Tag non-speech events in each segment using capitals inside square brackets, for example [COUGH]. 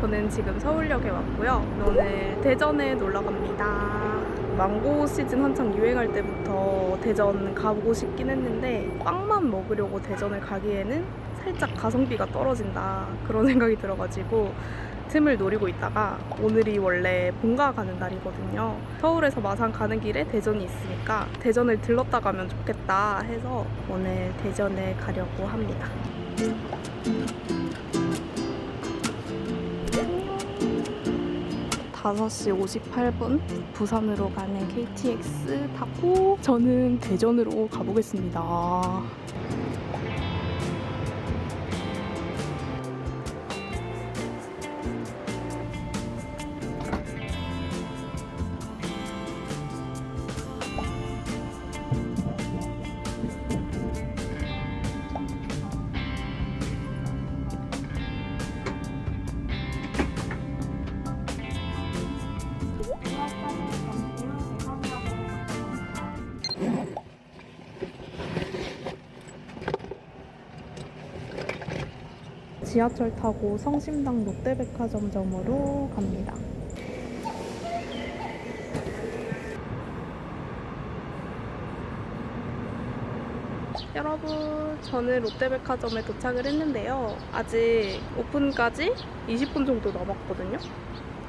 저는 지금 서울역에 왔고요. 오늘 대전에 놀러 갑니다. 망고 시즌 한창 유행할 때부터 대전 가보고 싶긴 했는데 빵만 먹으려고 대전을 가기에는 살짝 가성비가 떨어진다 그런 [LAUGHS] 생각이 들어가지고 틈을 노리고 있다가 오늘이 원래 본가 가는 날이거든요. 서울에서 마산 가는 길에 대전이 있으니까 대전을 들렀다 가면 좋겠다 해서 오늘 대전에 가려고 합니다. 5시 58분 부산으로 가는 KTX 타고 저는 대전으로 가보겠습니다. 지하철 타고 성심당 롯데백화점점으로 갑니다. 여러분, 저는 롯데백화점에 도착을 했는데요. 아직 오픈까지 20분 정도 남았거든요.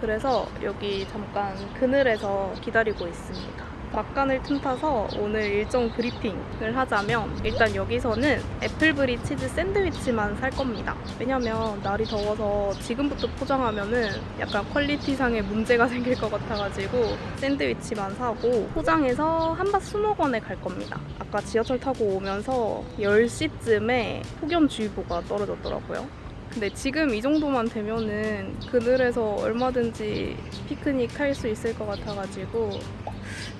그래서 여기 잠깐 그늘에서 기다리고 있습니다. 막간을 틈타서 오늘 일정 브리핑을 하자면 일단 여기서는 애플브리 치즈 샌드위치만 살 겁니다. 왜냐면 날이 더워서 지금부터 포장하면은 약간 퀄리티상의 문제가 [LAUGHS] 생길 것 같아가지고 샌드위치만 사고 포장해서 한밭 수목원에 갈 겁니다. 아까 지하철 타고 오면서 10시쯤에 폭염주의보가 떨어졌더라고요. 근데 지금 이 정도만 되면은 그늘에서 얼마든지 피크닉 할 수 있을 것 같아가지고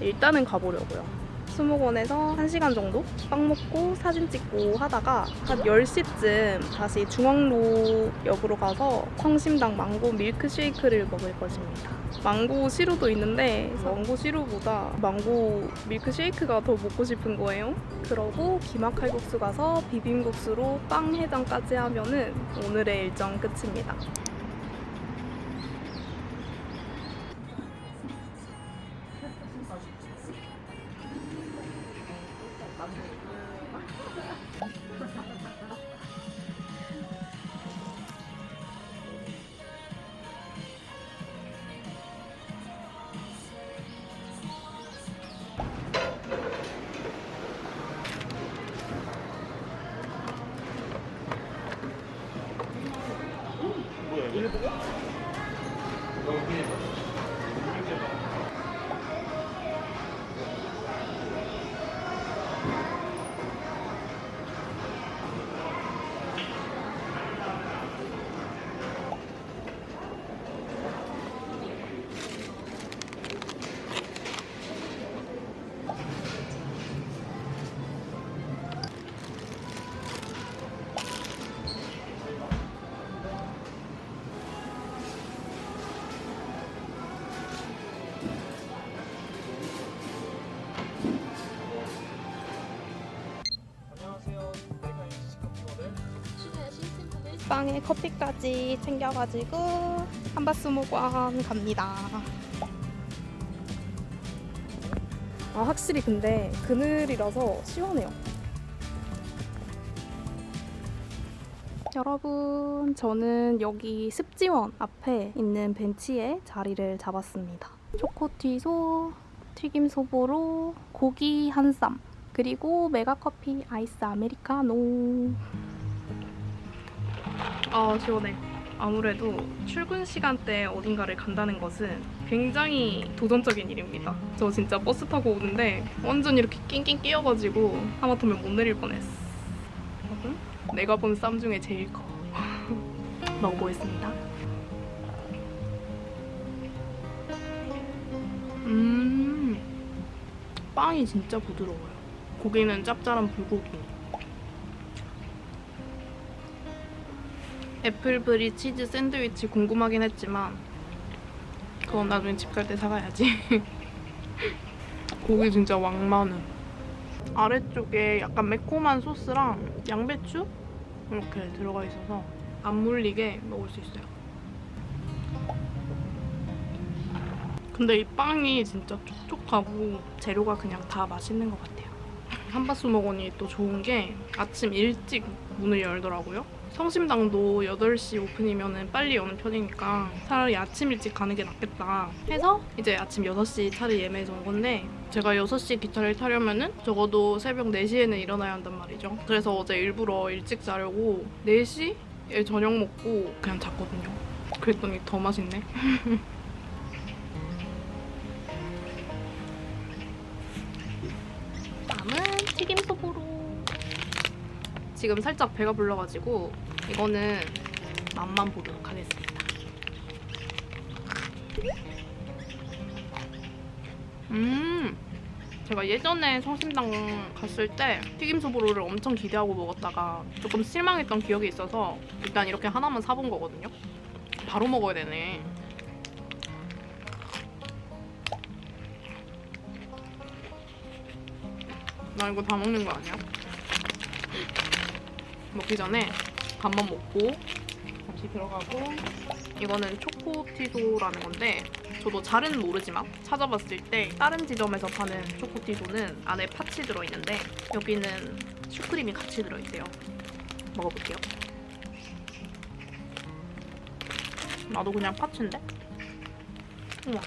일단은 가보려고요. 수목원에서 1시간 정도 빵 먹고 사진 찍고 하다가 한 10시쯤 다시 중앙로 역으로 가서 성심당 망고 밀크쉐이크를 먹을 것입니다. 망고 시루도 있는데 망고 시루보다 망고 밀크쉐이크가 더 먹고 싶은 거예요. 그러고 기막칼국수 가서 비빔국수로 빵 해장까지 하면은 오늘의 일정 끝입니다. 빵에 커피까지 챙겨가지고 한바스모관 갑니다. 아 확실히 근데 그늘이라서 시원해요. 여러분, 저는 여기 습지원 앞에 있는 벤치에 자리를 잡았습니다. 초코튀소, 튀김소보로, 고기 한 쌈, 그리고 메가커피 아이스 아메리카노. 아 시원해. 아무래도 출근 시간대 어딘가를 간다는 것은 굉장히 도전적인 일입니다. 저 진짜 버스 타고 오는데 완전 이렇게 낑낑 끼어가지고 하마터면 못 내릴 뻔했어. 여러분, 내가 본 쌈 중에 제일 커. [LAUGHS] 먹어보겠습니다. 음, 빵이 진짜 부드러워요. 고기는 짭짤한 불고기. 애플브리 치즈 샌드위치 궁금하긴 했지만 그건 나중에 집 갈 때 사가야지. [LAUGHS] 고기 진짜 왕만은. 아래쪽에 약간 매콤한 소스랑 양배추 이렇게 들어가 있어서 안 물리게 먹을 수 있어요. 근데 이 빵이 진짜 촉촉하고 재료가 그냥 다 맛있는 것 같아요. [LAUGHS] 한바수목원이 또 좋은 게 아침 일찍 문을 열더라고요. 성심당도 8시 오픈이면 빨리 여는 편이니까 차라리 아침 일찍 가는 게 낫겠다 해서 이제 아침 6시 차를 예매해서 온 건데 제가 6시 기차를 타려면은 적어도 새벽 4시에는 일어나야 한단 말이죠. 그래서 어제 일부러 일찍 자려고 4시에 저녁 먹고 그냥 잤거든요. 그랬더니 더 맛있네. [LAUGHS] 지금 살짝 배가 불러가지고 이거는 맛만 보도록 하겠습니다. 음, 제가 예전에 성심당 갔을 때 튀김 소보로를 엄청 기대하고 먹었다가 조금 실망했던 기억이 있어서 일단 이렇게 하나만 사본 거거든요. 바로 먹어야 되네. 나 이거 다 먹는 거 아니야? 먹기 전에 밥만 먹고 같이 들어가고. 이거는 초코티소라는 건데 저도 잘은 모르지만 찾아봤을 때 다른 지점에서 파는 초코티소는 안에 팥이 들어있는데 여기는 슈크림이 같이 들어있대요. 먹어볼게요. 나도 그냥 팥인데? 우와.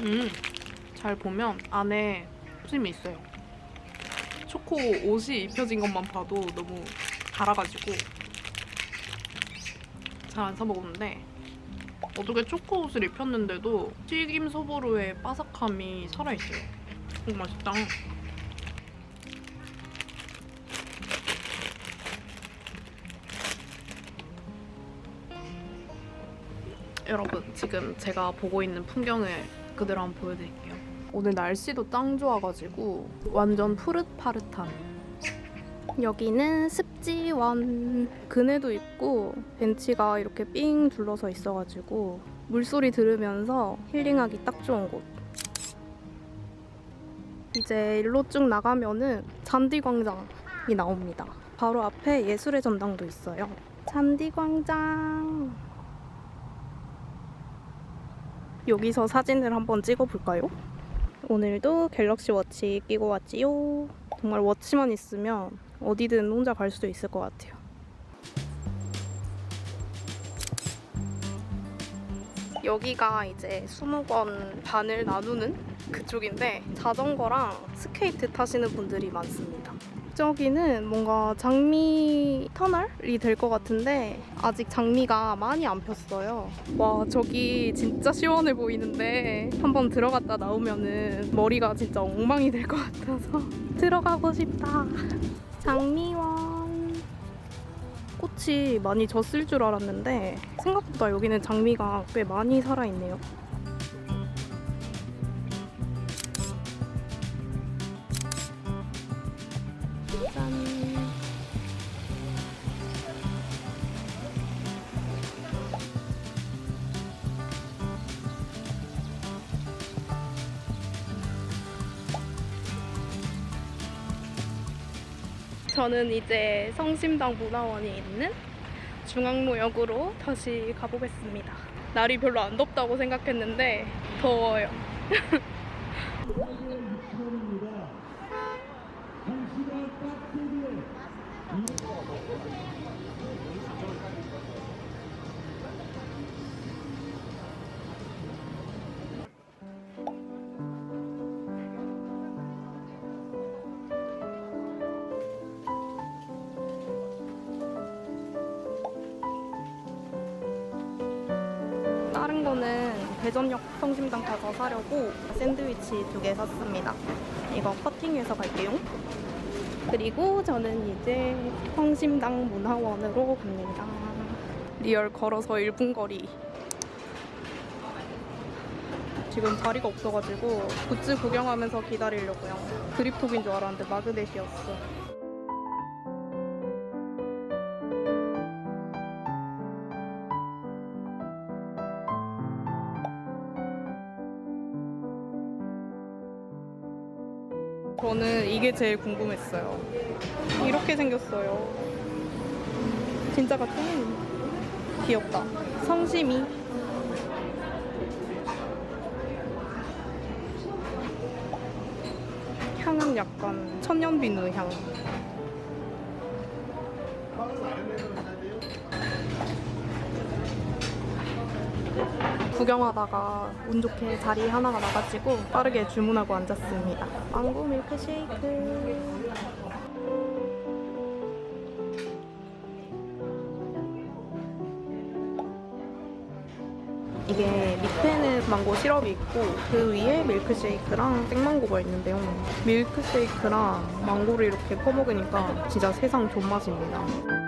음, 잘 보면 안에 푸짐이 있어요 초코 옷이 입혀진 것만 봐도 너무 달아가지고 잘 안 사먹었는데 어떻게 초코 옷을 입혔는데도 튀김 소보루의 바삭함이 살아있어요. 오 맛있다. 여러분 지금 제가 보고 있는 풍경을 그대로 한번 보여드릴게요. 오늘 날씨도 짱 좋아가지고 완전 푸릇파릇한 여기는 습지원. 그네도 있고 벤치가 이렇게 삥 둘러서 있어가지고 물소리 들으면서 힐링하기 딱 좋은 곳. 이제 일로 쭉 나가면은 잔디광장이 나옵니다. 바로 앞에 예술의 전당도 있어요. 잔디광장. 여기서 사진을 한번 찍어볼까요? 오늘도 갤럭시 워치 끼고 왔지요. 정말 워치만 있으면 어디든 혼자 갈 수도 있을 것 같아요. 여기가 이제 수목원 반을 나누는 그쪽인데 자전거랑 스케이트 타시는 분들이 많습니다. 저기는 뭔가 장미 터널이 될 것 같은데 아직 장미가 많이 안 폈어요. 와 저기 진짜 시원해 보이는데 한번 들어갔다 나오면은 머리가 진짜 엉망이 될 것 같아서 [LAUGHS] 들어가고 싶다. 장미원. 꽃이 많이 졌을 줄 알았는데 생각보다 여기는 장미가 꽤 많이 살아있네요. 저는 이제 성심당 문화원이 있는 중앙로역으로 다시 가보겠습니다. 날이 별로 안 덥다고 생각했는데 더워요. [LAUGHS] [LAUGHS] 다른 거는 대전역 성심당 가서 사려고 샌드위치 두 개 샀습니다. 이거 커팅해서 갈게요. 그리고 저는 이제 성심당 문화원으로 갑니다. 리얼 걸어서 1분 거리. 지금 자리가 없어가지고 굿즈 구경하면서 기다리려고요. 그립톡인 줄 알았는데 마그넷이었어. 저는 이게 제일 궁금했어요. 이렇게 생겼어요. 진짜 같은 귀엽다. 성심이. 향은 약간 천연비누 향. 구경하다가 운 좋게 자리 하나가 나가지고 빠르게 주문하고 앉았습니다. 망고 밀크쉐이크. 이게 밑에는 망고 시럽이 있고 그 위에 밀크쉐이크랑 생망고가 있는데요. 밀크쉐이크랑 망고를 이렇게 퍼먹으니까 진짜 세상 존맛입니다.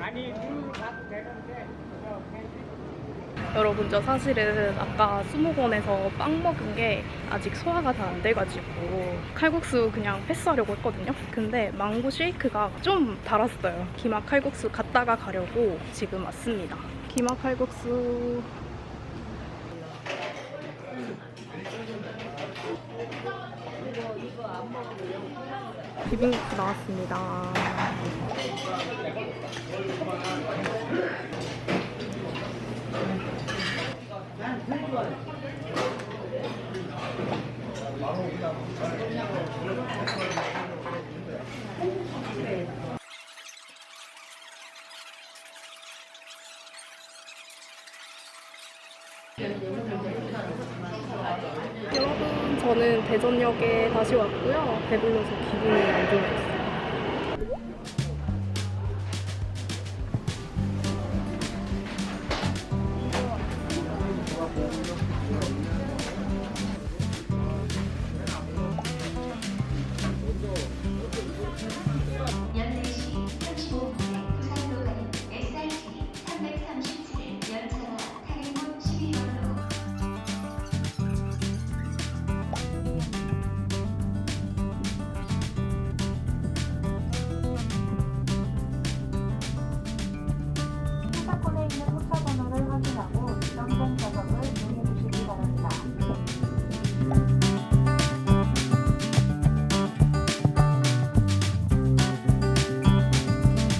아니 물 가도 되는데 저 여러분 저 사실은 아까 수목원에서 빵 먹은 게 아직 소화가 다 안 돼가지고 칼국수 그냥 패스하려고 했거든요. 근데 망고 쉐이크가 좀 달았어요. 기막 칼국수 갔다가 가려고 지금 왔습니다. 기막 칼국수 비빔국수 나왔습니다. 여러분, 저는 대전역에 다시 왔고요. 배불러서 기분이 안.